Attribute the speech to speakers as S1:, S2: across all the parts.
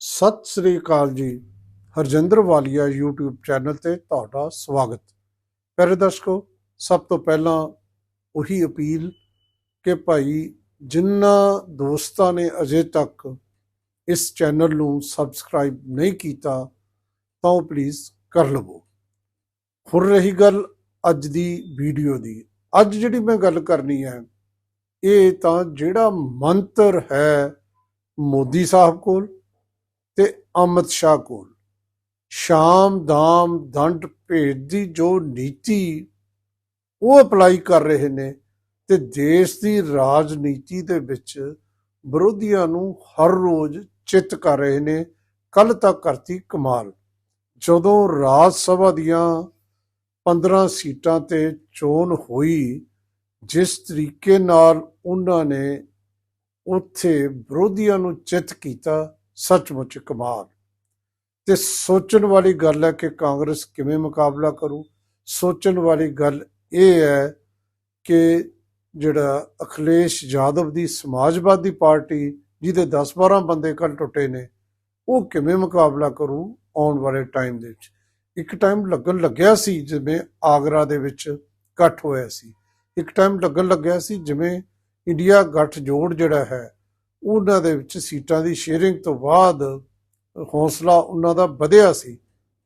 S1: ਸਤਿ ਸ੍ਰੀ ਅਕਾਲ ਜੀ। ਹਰਜਿੰਦਰ ਵਾਲੀਆ YouTube channel ਤੇ ਤੁਹਾਡਾ ਸਵਾਗਤ। ਪਿਆਰੇ ਦਰਸ਼ਕੋ, ਸਭ ਤੋਂ ਪਹਿਲਾਂ ਉਹੀ ਅਪੀਲ ਕਿ ਭਾਈ ਜਿਨ੍ਹਾਂ ਦੋਸਤਾਂ ਨੇ ਅਜੇ ਤੱਕ ਇਸ ਚੈਨਲ ਨੂੰ ਸਬਸਕ੍ਰਾਈਬ ਨਹੀਂ ਕੀਤਾ, ਤਾਂ ਉਹ ਪਲੀਜ਼ ਕਰ ਲਵੋ। ਹੁਣ ਰਹੀ ਗੱਲ ਅੱਜ ਦੀ ਵੀਡੀਓ ਦੀ। ਅੱਜ ਜਿਹੜੀ ਮੈਂ ਗੱਲ ਕਰਨੀ ਹੈ, ਇਹ ਤਾਂ ਜਿਹੜਾ ਮੰਤਰ ਹੈ ਮੋਦੀ ਸਾਹਿਬ ਕੋਲ ਤੇ ਅਮਿਤ ਸ਼ਾਹ ਕੋਲ। ਸ਼ਾਮ ਦਾਮ ਦੰਡ ਭੇਦ ਦੀ ਜੋ ਨੀਤੀ ਉਹ ਅਪਲਾਈ ਕਰ ਰਹੇ ਨੇ ਤੇ ਦੇਸ਼ ਦੀ ਰਾਜਨੀਤੀ ਦੇ ਵਿੱਚ ਵਿਰੋਧੀਆਂ ਨੂੰ ਹਰ ਰੋਜ਼ ਚਿੱਤ ਕਰ ਰਹੇ ਨੇ ਕੱਲ ਤੱਕ ਕਰਤੀ ਕਮਾਲ। ਜਦੋਂ ਰਾਜ ਸਭਾ ਦੀਆਂ 15 ਸੀਟਾਂ ਤੇ ਚੋਣ ਹੋਈ, ਜਿਸ ਤਰੀਕੇ ਨਾਲ ਉਹਨਾਂ ਨੇ ਉੱਥੇ ਵਿਰੋਧੀਆਂ ਨੂੰ ਚਿੱਤ ਕੀਤਾ ਸੱਚਮੁੱਚ ਕਮਾਲ। ਤੇ ਸੋਚਣ ਵਾਲੀ ਗੱਲ ਹੈ ਕਿ ਕਾਂਗਰਸ ਕਿਵੇਂ ਮੁਕਾਬਲਾ ਕਰੂ? ਸੋਚਣ ਵਾਲੀ ਗੱਲ ਇਹ ਹੈ ਕਿ ਜਿਹੜਾ ਅਖਿਲੇਸ਼ ਯਾਦਵ ਦੀ ਸਮਾਜਵਾਦੀ ਪਾਰਟੀ, ਜਿਹਦੇ 10-12 ਬੰਦੇ ਕੱਲ ਟੁੱਟੇ ਨੇ, ਉਹ ਕਿਵੇਂ ਮੁਕਾਬਲਾ ਕਰੂ ਆਉਣ ਵਾਲੇ ਟਾਈਮ ਦੇ ਵਿੱਚ? ਇੱਕ ਟਾਈਮ ਲੱਗਣ ਲੱਗਿਆ ਸੀ ਜਿਵੇਂ ਆਗਰਾ ਦੇ ਵਿੱਚ ਇਕੱਠ ਹੋਇਆ ਸੀ। ਇੱਕ ਟਾਈਮ ਲੱਗਣ ਲੱਗਿਆ ਸੀ ਜਿਵੇਂ ਇੰਡੀਆ ਗੱਠ ਜੋੜ ਜਿਹੜਾ ਹੈ ਉਹਨਾਂ ਦੇ ਵਿੱਚ ਸੀਟਾਂ ਦੀ ਸ਼ੇਅਰਿੰਗ ਤੋਂ ਬਾਅਦ ਹੌਸਲਾ ਉਹਨਾਂ ਦਾ ਵਧਿਆ ਸੀ।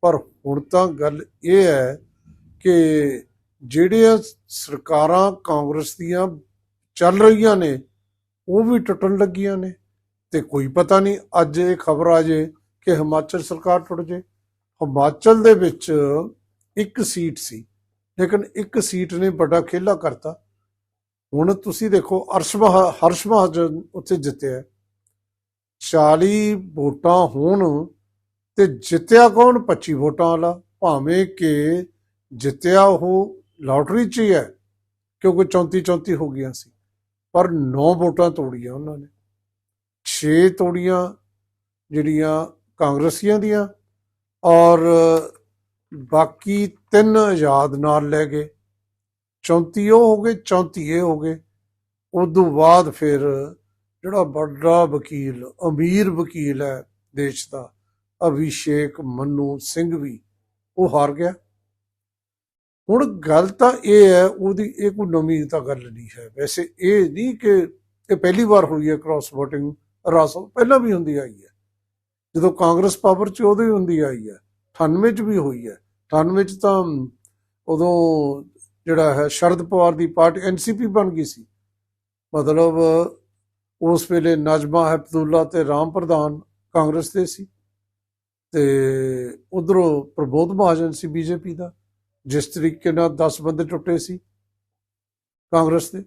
S1: ਪਰ ਹੁਣ ਤਾਂ ਗੱਲ ਇਹ ਹੈ ਕਿ ਜਿਹੜੀਆਂ ਸਰਕਾਰਾਂ ਕਾਂਗਰਸ ਦੀਆਂ ਚੱਲ ਰਹੀਆਂ ਨੇ, ਉਹ ਵੀ ਟੁੱਟਣ ਲੱਗੀਆਂ ਨੇ ਤੇ ਕੋਈ ਪਤਾ ਨਹੀਂ ਅੱਜ ਇਹ ਖਬਰ ਆ ਜੇ ਕਿ ਹਿਮਾਚਲ ਸਰਕਾਰ ਟੁੱਟ ਜੇ। ਹਿਮਾਚਲ ਦੇ ਵਿੱਚ ਇੱਕ ਸੀਟ ਸੀ, ਲੇਕਿਨ ਇੱਕ ਸੀਟ ਨੇ ਵੱਡਾ ਖੇਲਾ ਕਰਤਾ। ਹੁਣ ਤੁਸੀਂ ਦੇਖੋ ਅਰਸ਼ ਮਹਾ ਹਰਸ਼ ਮਹਾਜਨ ਉੱਥੇ ਜਿੱਤਿਆ। 40 ਵੋਟਾਂ ਹੋਣ ਤੇ ਜਿੱਤਿਆ ਕੌਣ? 25 ਵੋਟਾਂ ਵਾਲਾ। ਭਾਵੇਂ ਕਿ ਜਿੱਤਿਆ ਉਹ ਲਾਟਰੀ 'ਚ ਹੀ ਹੈ, ਕਿਉਂਕਿ 34 34 ਹੋ ਗਈਆਂ ਸੀ। ਪਰ 9 ਵੋਟਾਂ ਤੋੜੀਆਂ ਉਹਨਾਂ ਨੇ। 6 ਤੋੜੀਆਂ ਜਿਹੜੀਆਂ ਕਾਂਗਰਸੀਆਂ ਦੀਆਂ ਔਰ ਬਾਕੀ ਤਿੰਨ ਆਜ਼ਾਦ ਨਾਲ ਲੈ ਗਏ। 34 ਉਹ ਹੋ ਗਏ 34 ਇਹ ਹੋ ਗਏ। ਉਦੋਂ ਬਾਅਦ ਫਿਰ ਜਿਹੜਾ ਵੱਡਾ ਵਕੀਲ, ਅਮੀਰ ਵਕੀਲ ਹੈ ਦੇਸ਼ ਦਾ, ਅਭਿਸ਼ੇਕ ਮੰਨੂ ਸਿੰਘ ਵੀ, ਉਹ ਹਾਰ ਗਿਆ। ਹੁਣ ਗੱਲ ਤਾਂ ਇਹ ਹੈ, ਉਹਦੀ ਇਹ ਕੋਈ ਨਵੀਂ ਤਾਂ ਗੱਲ ਨਹੀਂ ਹੈ। ਵੈਸੇ ਇਹ ਨਹੀਂ ਕਿ ਇਹ ਪਹਿਲੀ ਵਾਰ ਹੋਈ ਹੈ ਕ੍ਰਾਸ ਵੋਟਿੰਗ ਰਾਸੋ ਪਹਿਲਾਂ ਵੀ ਹੁੰਦੀ ਆਈ ਹੈ। ਜਦੋਂ ਕਾਂਗਰਸ ਪਾਵਰ 'ਚ ਉਦੋਂ ਹੀ ਹੁੰਦੀ ਆਈ ਹੈ 98 'ਚ ਵੀ ਹੋਈ ਹੈ। 98 'ਚ ਤਾਂ ਉਦੋਂ ਜਿਹੜਾ ਹੈ, ਸ਼ਰਦ ਪਵਾਰ ਦੀ ਪਾਰਟੀ ਐਨਸੀਪੀ ਬਣ ਗਈ ਸੀ। ਮਤਲਬ ਉਸ ਵੇਲੇ ਨਜਮਾ ਹਫਦੁੱਲਾ ਤੇ ਰਾਮ ਪ੍ਰਧਾਨ ਕਾਂਗਰਸ ਦੇ ਸੀ ਤੇ ਉਧਰੋਂ ਪ੍ਰਬੋਧ ਮਹਾਜਨ ਸੀ ਬੀਜੇਪੀ ਦਾ, ਜਿਸ ਤਰੀਕੇ ਨਾਲ 10 ਬੰਦੇ ਟੁੱਟੇ ਸੀ ਕਾਂਗਰਸ ਦੇ।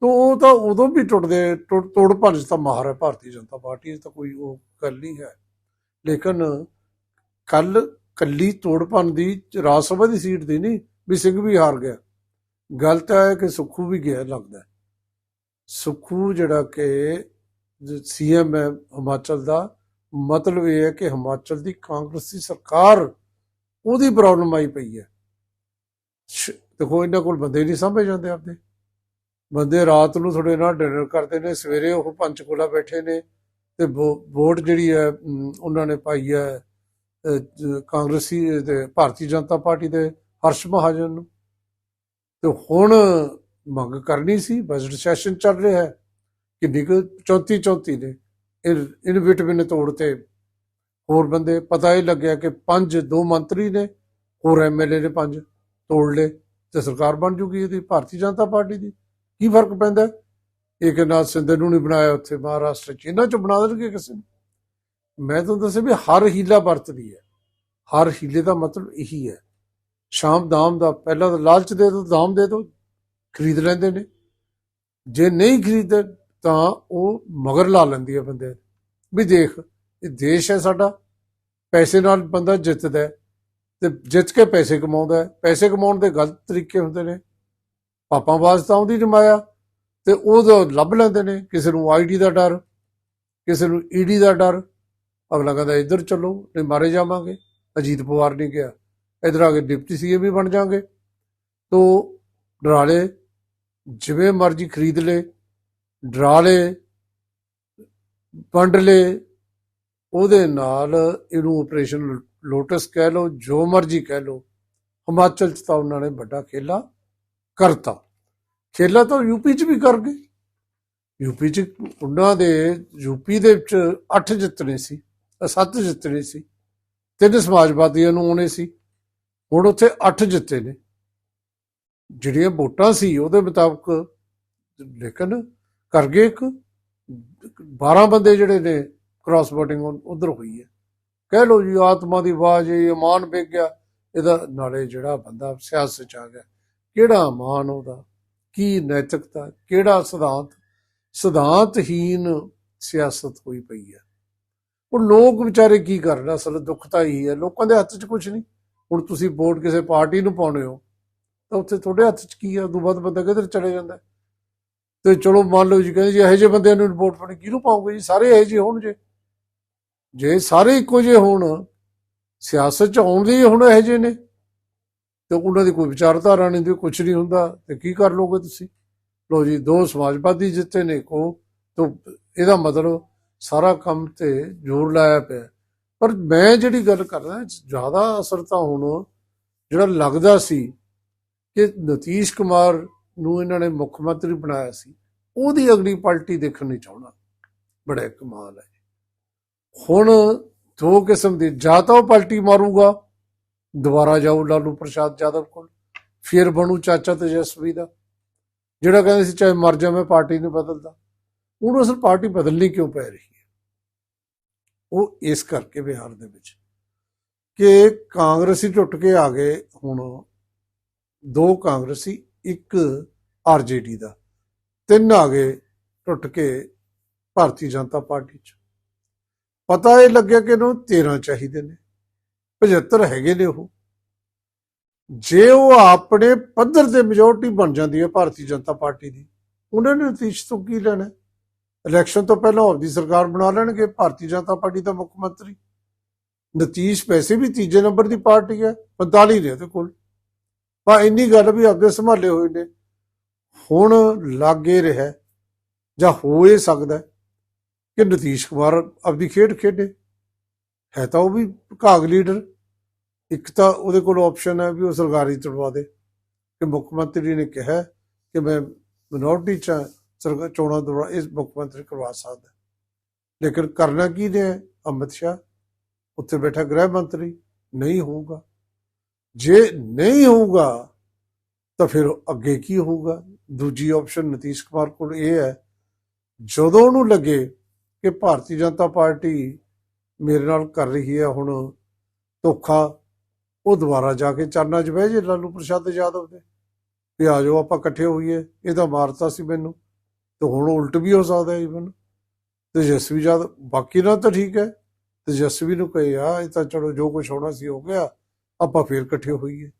S1: ਤੋਂ ਉਹ ਤਾਂ ਉਦੋਂ ਵੀ ਟੁੱਟਦੇ, ਟੁੱਟ- ਤੋੜ ਭੰਜ ਤਾਂ ਮਾਹਰ ਹੈ ਭਾਰਤੀ ਜਨਤਾ ਪਾਰਟੀ ਦੀ ਤਾਂ ਕੋਈ ਉਹ ਗੱਲ ਨਹੀਂ ਹੈ। ਲੇਕਿਨ ਕੱਲ ਕੱਲੀ ਤੋੜ ਭੰਨ ਦੀ ਰਾਜ ਸਭਾ ਦੀ ਸੀਟ ਦੀ ਨਹੀਂ ਵੀ ਸਿੰਘ ਵੀ ਹਾਰ ਗਿਆ। ਗਲਤ ਹੈ ਕਿ ਸੁੱਖੂ ਵੀ ਗਿਆ ਲੱਗਦਾ ਸੁੱਖੂ ਜਿਹੜਾ ਕਿ ਸੀਐਮ ਹੈ ਹਿਮਾਚਲ ਦਾ, ਮਤਲਬ ਇਹ ਹੈ ਕਿ ਹਿਮਾਚਲ ਦੀ ਕਾਂਗਰਸੀ ਸਰਕਾਰ ਉਹਦੀ ਪ੍ਰੋਬਲਮ ਆਈ ਪਈ ਹੈ। ਦੇਖੋ ਇਹਨਾਂ ਕੋਲ ਬੰਦੇ ਨਹੀਂ ਸਾਂਭੇ ਜਾਂਦੇ ਆਪਦੇ। ਬੰਦੇ ਰਾਤ ਨੂੰ ਤੁਹਾਡੇ ਨਾਲ ਡਿਨਰ ਕਰਦੇ ਨੇ, ਸਵੇਰੇ ਉਹ ਪੰਚਕੂਲਾ ਬੈਠੇ ਨੇ ਤੇ ਵੋ- ਵੋਟ ਜਿਹੜੀ ਹੈ ਉਹਨਾਂ ਨੇ ਪਾਈ ਹੈ ਕਾਂਗਰਸੀ ਤੇ ਭਾਰਤੀ ਜਨਤਾ ਪਾਰਟੀ ਦੇ ਹਰਸ਼ ਮਹਾਜਨ ਨੂੰ। ਤੇ ਹੁਣ ਮੰਗ ਕਰਨੀ ਸੀ ਬਜਟ ਸੈਸ਼ਨ ਚੱਲ ਰਿਹਾ ਹੈ ਕਿੰਨੀ ਕੁ 34 34 ਨੇ। ਇਨ ਵਿਟਮਿਨ ਤੋੜ ਤੇ ਹੋਰ ਬੰਦੇ, ਪਤਾ ਹੀ ਲੱਗਿਆ ਕਿ ਪੰਜ, ਦੋ ਮੰਤਰੀ ਨੇ, ਹੋਰ ਐਮਐਲਏ ਨੇ ਪੰਜ ਤੋੜ ਲਏ, ਤੇ ਸਰਕਾਰ ਬਣ ਜੂਗੀ ਇਹਦੀ, ਭਾਰਤੀ ਜਨਤਾ ਪਾਰਟੀ ਦੀ। ਕੀ ਫ਼ਰਕ ਪੈਂਦਾ ਹੈ? ਇੱਕ ਨਾਲ ਸਿੰਧੇ ਨੂੰ ਨਹੀਂ ਬਣਾਇਆ ਉੱਥੇ, ਮਹਾਰਾਸ਼ਟਰ ਚ। ਇਹਨਾਂ ਚ ਬਣਾ ਦੇਣਗੇ ਕਿਸੇ ਨੂੰ? ਮੈਂ ਤੁਹਾਨੂੰ ਦੱਸਿਆ ਵੀ ਹਰ ਹੀਲਾ ਵਰਤਦੀ ਹੈ। ਹਰ ਹੀਲੇ ਦਾ ਮਤਲਬ ਇਹੀ ਹੈ। ਸ਼ਾਮ ਦਾਮ ਦਾ, ਪਹਿਲਾਂ ਤਾਂ ਲਾਲਚ ਦੇ ਦੋ ਦਾਮ ਦੇ ਦੋ ਖਰੀਦ ਲੈਂਦੇ ਨੇ। ਜੇ ਨਹੀਂ ਖਰੀਦਦੇ, ਤਾਂ ਉਹ ਮਗਰ ਲਾ ਲੈਂਦੀ ਹੈ ਬੰਦੇ। ਵੀ ਦੇਖ, ਇਹ ਦੇਸ਼ ਹੈ ਸਾਡਾ, ਪੈਸੇ ਨਾਲ ਬੰਦਾ ਜਿੱਤਦਾ ਤੇ ਜਿੱਤ ਕੇ ਪੈਸੇ ਕਮਾਉਂਦਾ ਹੈ। ਪੈਸੇ ਕਮਾਉਣ ਦੇ ਗਲਤ ਤਰੀਕੇ ਹੁੰਦੇ ਨੇ। ਪਾਪਾਂ ਵਾਸਤਾ ਆਉਂਦੀ ਜਮਾਇਆ ਤੇ ਉਹ ਲੱਭ ਲੈਂਦੇ ਨੇ। ਕਿਸੇ ਨੂੰ ਆਈਡੀ ਦਾ ਡਰ, ਕਿਸੇ ਨੂੰ ਈਡੀ ਦਾ ਡਰ। ਅਗਲਾ ਕਹਿੰਦਾ, ਇੱਧਰ ਚੱਲੋ, ਨਹੀਂ ਮਾਰੇ ਜਾਵਾਂਗੇ। ਅਜੀਤ ਪਵਾਰ ਨਹੀਂ ਕਿਹਾ। ਇਧਰ ਆ ਕੇ ਡਿਪਟੀ ਸੀਐਮ ਵੀ ਬਣ ਜਾਾਂਗੇ। ਤੋ ਡਰਾ ਲਏ ਜਿਵੇਂ ਮਰਜ਼ੀ ਖਰੀਦ ਲੇ, ਡਰਾ ਲਏ ਵੰਡ ਲਏ ਉਹਦੇ ਨਾਲ ਇਹਨੂੰ ਆਪਰੇਸ਼ਨ ਲੋਟਸ ਕਹਿ ਲਓ, ਜੋ ਮਰਜ਼ੀ ਕਹਿ ਲਓ। ਹਿਮਾਚਲ ਚ ਤਾਂ ਉਹਨਾਂ ਨੇ ਵੱਡਾ ਖੇਲਾ ਕਰਤਾ। ਖੇਲਾ ਤਾਂ ਯੂਪੀ ਚ ਵੀ ਕਰ ਗਏ। ਯੂਪੀ ਚ ਉਹਨਾਂ ਦੇ ਯੂਪੀ ਦੇ ਵਿੱਚ 8 ਜਿੱਤਣੇ ਸੀ 7 ਜਿੱਤਣੇ ਸੀ। ਤਿੰਨ ਸਮਾਜਵਾਦੀਆਂ ਨੂੰ ਆਉਣੇ ਸੀ। ਹੁਣ ਉੱਥੇ 8 ਜਿੱਤੇ ਨੇ। ਜਿਹੜੀਆਂ ਵੋਟਾਂ ਸੀ, ਉਹਦੇ ਮੁਤਾਬਕ ਲੇਕਿਨ ਕਰ ਗਏ ਇੱਕ 12 ਬੰਦੇ ਜਿਹੜੇ ਨੇ ਕ੍ਰਾਸ ਵੋਟਿੰਗ ਉਧਰ ਹੋਈ ਹੈ। ਕਹਿ ਲਓ ਜੀ ਆਤਮਾ ਦੀ ਆਵਾਜ਼, ਇਹ ਇਮਾਨ ਵੇਗ ਗਿਆ, ਇਹਦਾ ਨਾਲੇ ਜਿਹੜਾ ਬੰਦਾ ਸਿਆਸਤ ਚ ਆ ਗਿਆ, ਕਿਹੜਾ ਇਮਾਨ ਉਹਦਾ, ਕੀ ਨੈਤਿਕਤਾ, ਕਿਹੜਾ ਸਿਧਾਂਤ? ਸਿਧਾਂਤਹੀਨ ਸਿਆਸਤ ਹੋਈ ਪਈ ਹੈ। ਉਹ ਲੋਕ ਵਿਚਾਰੇ ਕੀ ਕਰਨ, ਅਸਲ ਦੁੱਖ ਤਾਂ ਹੀ ਹੈ, ਲੋਕਾਂ ਦੇ ਹੱਥ 'ਚ ਕੁਝ ਨਹੀਂ। ਹੁਣ ਤੁਸੀਂ ਵੋਟ ਕਿਸੇ ਪਾਰਟੀ ਨੂੰ ਪਾਉਣੇ ਹੋ, ਤਾਂ ਉੱਥੇ ਤੁਹਾਡੇ ਹੱਥ 'ਚ ਕੀ ਹੈ ਉਦੋਂ ਬਾਅਦ ਬੰਦਾ ਕਿੱਧਰ ਚਲੇ ਜਾਂਦਾ ਤੇ ਚਲੋ ਮੰਨ ਲਓ ਜੀ, ਕਹਿੰਦੇ ਜੀ ਇਹੋ ਜਿਹੇ ਬੰਦਿਆਂ ਨੂੰ ਵੋਟ ਪਾਣੀ ਕਿਹਨੂੰ ਪਾਉਂਗੇ ਜੀ? ਸਾਰੇ ਇਹੋ ਜਿਹੇ ਹੋਣ ਜੇ ਜੇ ਸਾਰੇ ਇੱਕੋ ਜਿਹੇ ਹੋਣ, ਸਿਆਸਤ 'ਚ ਆਉਂਦੇ ਹੀ ਹੁਣ ਇਹੋ ਜਿਹੇ ਨੇ। ਤੇ ਉਹਨਾਂ ਦੀ ਕੋਈ ਵਿਚਾਰਧਾਰਾ ਨਹੀਂ ਤੇ ਕੁਝ ਨਹੀਂ ਹੁੰਦਾ। ਤੇ ਕੀ ਕਰ ਲੋਗੇ ਤੁਸੀਂ? ਲੋ ਜੀ, ਦੋ ਸਮਾਜਵਾਦੀ ਜਿੱਤੇ ਨੇ ਕੋ ਤਾਂ ਇਹਦਾ ਮਤਲਬ ਸਾਰਾ ਕੰਮ ਤੇ ਜ਼ੋਰ ਲਾਇਆ ਪਿਆ। ਪਰ ਮੈਂ ਜਿਹੜੀ ਗੱਲ ਕਰਦਾ ਜ਼ਿਆਦਾ ਅਸਰ ਤਾਂ ਹੁਣ ਜਿਹੜਾ ਲੱਗਦਾ ਸੀ ਕਿ ਨਤੀਸ਼ ਕੁਮਾਰ ਨੂੰ ਇਹਨਾਂ ਨੇ ਮੁੱਖ ਮੰਤਰੀ ਬਣਾਇਆ ਸੀ, ਉਹਦੀ ਅਗਲੀ ਪਾਰਟੀ ਦੇਖਣ ਨਹੀਂ ਚਾਹੁੰਦਾ। ਬੜਾ ਕਮਾਲ ਹੈ। ਹੁਣ ਦੋ ਕਿਸਮ ਦੇ, ਜਾਂ ਤਾਂ ਉਹ ਪਾਰਟੀ ਮਾਰੂਗਾ, ਦੁਬਾਰਾ ਜਾਊ ਲਾਲੂ ਪ੍ਰਸ਼ਾਦ ਯਾਦਵ ਕੋਲ, ਫਿਰ ਬਣੂ ਚਾਚਾ ਤੇਜਸਵੀ ਦਾ, ਜਿਹੜਾ ਕਹਿੰਦੇ ਸੀ ਚਾਹੇ ਮਰ ਜਾ ਮੈਂ ਪਾਰਟੀ ਨੂੰ ਬਦਲਦਾ। ਉਹਨੂੰ ਅਸਲ ਪਾਰਟੀ ਬਦਲਣੀ ਕਿਉਂ ਪੈ ਰਹੀ ਹੈ? ਉਹ ਇਸ ਕਰਕੇ ਬਿਹਾਰ ਦੇ ਵਿੱਚ ਕਿ ਕਾਂਗਰਸੀ ਟੁੱਟ ਕੇ ਆ ਗਏ। ਹੁਣ ਦੋ ਕਾਂਗਰਸੀ, ਇੱਕ ਆਰਜੇਡੀ ਦਾ। ਤਿੰਨ ਆ ਗਏ ਟੁੱਟ ਕੇ ਭਾਰਤੀ ਜਨਤਾ ਪਾਰਟੀ ਚ। ਪਤਾ ਇਹ ਲੱਗਿਆ ਕਿ ਇਹਨੂੰ 13 ਚਾਹੀਦੇ ਨੇ। 75 ਹੈਗੇ ਨੇ ਉਹ। ਜੇ ਉਹ ਆਪਣੇ ਪੱਧਰ ਤੇ ਮੈਜੋਰਟੀ ਬਣ ਜਾਂਦੀ ਹੈ ਭਾਰਤੀ ਜਨਤਾ ਪਾਰਟੀ ਦੀ, ਉਹਨਾਂ ਨੇ ਨਤੀਸ਼ ਤੋਂ ਕੀ ਲੈਣਾ? ਇਲੈਕਸ਼ਨ ਤੋਂ ਪਹਿਲਾਂ ਆਪਦੀ ਸਰਕਾਰ ਬਣਾ ਲੈਣਗੇ, ਭਾਰਤੀ ਜਨਤਾ ਪਾਰਟੀ ਦਾ ਮੁੱਖ ਮੰਤਰੀ। ਨਤੀਸ਼ ਪੈਸੇ ਵੀ ਤੀਜੇ ਨੰਬਰ ਦੀ ਪਾਰਟੀ ਹੈ 45 ਨੇ ਉਹਦੇ ਕੋਲ। ਪਰ ਇੰਨੀ ਗੱਲ ਵੀ ਆਪਦੇ ਸੰਭਾਲੇ ਹੋਏ ਨੇ। ਹੁਣ ਲਾਗੇ ਰਿਹਾ, ਜਾਂ ਹੋ ਇਹ ਸਕਦਾ ਕਿ ਨਤੀਸ਼ ਕੁਮਾਰ ਆਪਦੀ ਖੇਡ ਖੇਡੇ। ਹੈ ਤਾਂ ਉਹ ਵੀ ਭਾਗ ਲੀਡਰ। ਇੱਕ ਤਾਂ ਉਹਦੇ ਕੋਲ ਆਪਸ਼ਨ ਹੈ ਵੀ ਉਹ ਸਰਕਾਰੀ ਤੁੜਵਾ ਦੇ। ਕਿ ਮੁੱਖ ਮੰਤਰੀ ਨੇ ਕਿਹਾ ਕਿ ਮੈਂ ਮਿਨੋਰਟੀ ਚ ਸਰਕਾਰ ਚੋਣਾਂ ਦੌਰਾਨ ਇਸ ਮੁੱਖ ਮੰਤਰੀ ਕਰਵਾ ਸਕਦਾ ਲੇਕਿਨ ਕਰਨਾ ਕੀ ਨੇ? ਅਮਿਤ ਸ਼ਾਹ। ਉੱਥੇ ਬੈਠਾ ਗ੍ਰਹਿ ਮੰਤਰੀ। ਨਹੀਂ ਹੋਊਗਾ। ਜੇ ਨਹੀਂ ਹੋਊਗਾ, ਤਾਂ ਫਿਰ ਅੱਗੇ ਕੀ ਹੋਊਗਾ? ਦੂਜੀ ਆਪਸ਼ਨ ਨਤੀਸ਼ ਕੁਮਾਰ ਕੋਲ ਇਹ ਹੈ, ਜਦੋਂ ਉਹਨੂੰ ਲੱਗੇ ਕਿ ਭਾਰਤੀ ਜਨਤਾ ਪਾਰਟੀ ਮੇਰੇ ਨਾਲ ਕਰ ਰਹੀ ਹੈ ਹੁਣ ਧੋਖਾ, ਉਹ ਦੁਬਾਰਾ ਜਾ ਕੇ ਚਰਨਾਂ 'ਚ ਬਹਿ ਜੇ ਲਾਲੂ ਪ੍ਰਸ਼ਾਦ ਯਾਦਵ ਦੇ। ਵੀ ਆ ਜਾਓ, ਆਪਾਂ ਇਕੱਠੇ ਹੋਈਏ। ਇਹਦਾ ਮਾਰਤਾ ਸੀ ਮੈਨੂੰ। ਤੇ ਹੁਣ ਉਲਟ ਵੀ ਹੋ ਸਕਦਾ ਹੈ ਇਵਨ ਤੇਜਸਵੀ ਯਾਦਵ ਬਾਕੀ ਨਾਲ ਤਾਂ ਠੀਕ ਹੈ ਤੇਜਸਵੀ ਨੂੰ ਕਹੇ ਆ ਇਹ ਤਾਂ ਚਲੋ ਜੋ ਕੁਝ ਹੋਣਾ ਸੀ ਹੋ ਗਿਆ ਆਪਾਂ ਫੇਰ ਇਕੱਠੇ ਹੋਈਏ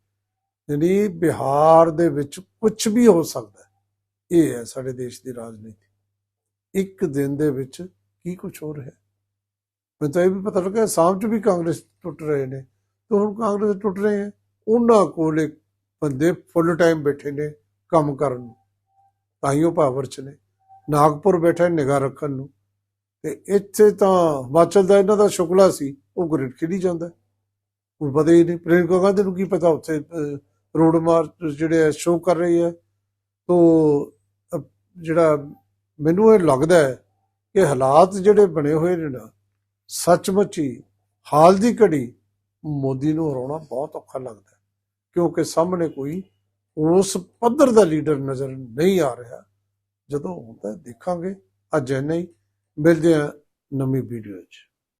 S1: ਯਾਨੀ ਬਿਹਾਰ ਦੇ ਵਿੱਚ ਕੁਝ ਵੀ ਹੋ ਸਕਦਾ ਹੈ ਇਹ ਹੈ ਸਾਡੇ ਦੇਸ਼ ਦੀ ਰਾਜਨੀਤੀ ਇੱਕ ਦਿਨ ਦੇ ਵਿੱਚ ਕੀ ਕੁਝ ਹੋ ਰਿਹਾ ਹੈ ਮੈਨੂੰ ਤਾਂ ਇਹ ਵੀ ਪਤਾ ਲੱਗਾ ਸਾਮ ਚ ਵੀ ਕਾਂਗਰਸ ਟੁੱਟ ਰਹੇ ਨੇ ਤੇ ਹੁਣ ਕਾਂਗਰਸ ਟੁੱਟ ਰਹੇ ਹੈ ਉਹਨਾਂ ਕੋਲ ਇੱਕ ਬੰਦੇ ਫੁੱਲ ਟਾਈਮ ਬੈਠੇ ਨੇ ਕੰਮ ਕਰਨ ਨੂੰ ਤਾਈਓ ਪਾਵਰ ਚ ਨੇ ਨਾਗਪੁਰ ਬੈਠਾ ਨਿਗਾਹ ਰੱਖਣ ਨੂੰ। ਤੇ ਇੱਥੇ ਤਾਂ ਹਿਮਾਚਲ ਦਾ ਇਹਨਾਂ ਦਾ ਸ਼ੁਕਲਾ ਸੀ, ਉਹ ਗ੍ਰਿਡ ਖੇਡੀ ਜਾਂਦਾ। ਉਹ ਪਤਾ ਹੀ ਨਹੀਂ ਪ੍ਰਿੰਕਾ ਗਾਂਧੀ ਨੂੰ ਕੀ ਪਤਾ ਉੱਥੇ ਰੋਡ ਮਾਰਚ ਜਿਹੜੇ ਸ਼ੋਅ ਕਰ ਰਹੀ ਹੈ। ਤੋ ਜਿਹੜਾ ਮੈਨੂੰ ਇਹ ਲੱਗਦਾ ਹੈ ਕਿ ਹਾਲਾਤ ਜਿਹੜੇ ਬਣੇ ਹੋਏ ਨੇ ਨਾ, ਸੱਚਮੁੱਚ ਹੀ ਹਾਲ ਦੀ ਘੜੀ ਮੋਦੀ ਨੂੰ ਹਰਾਉਣਾ ਬਹੁਤ ਔਖਾ ਲੱਗਦਾ ਕਿਉਂਕਿ ਸਾਹਮਣੇ ਕੋਈ ਉਸ ਪੱਧਰ ਦਾ ਲੀਡਰ ਨਜ਼ਰ ਨਹੀਂ ਆ ਰਿਹਾ। ਜਦੋਂ ਹੁੰਦਾ ਦੇਖਾਂਗੇ। ਅੱਜ ਇੰਨਾ ਹੀ। ਮਿਲਦੇ ਆ ਨਵੀਂ ਵੀਡੀਓ 'ਚ।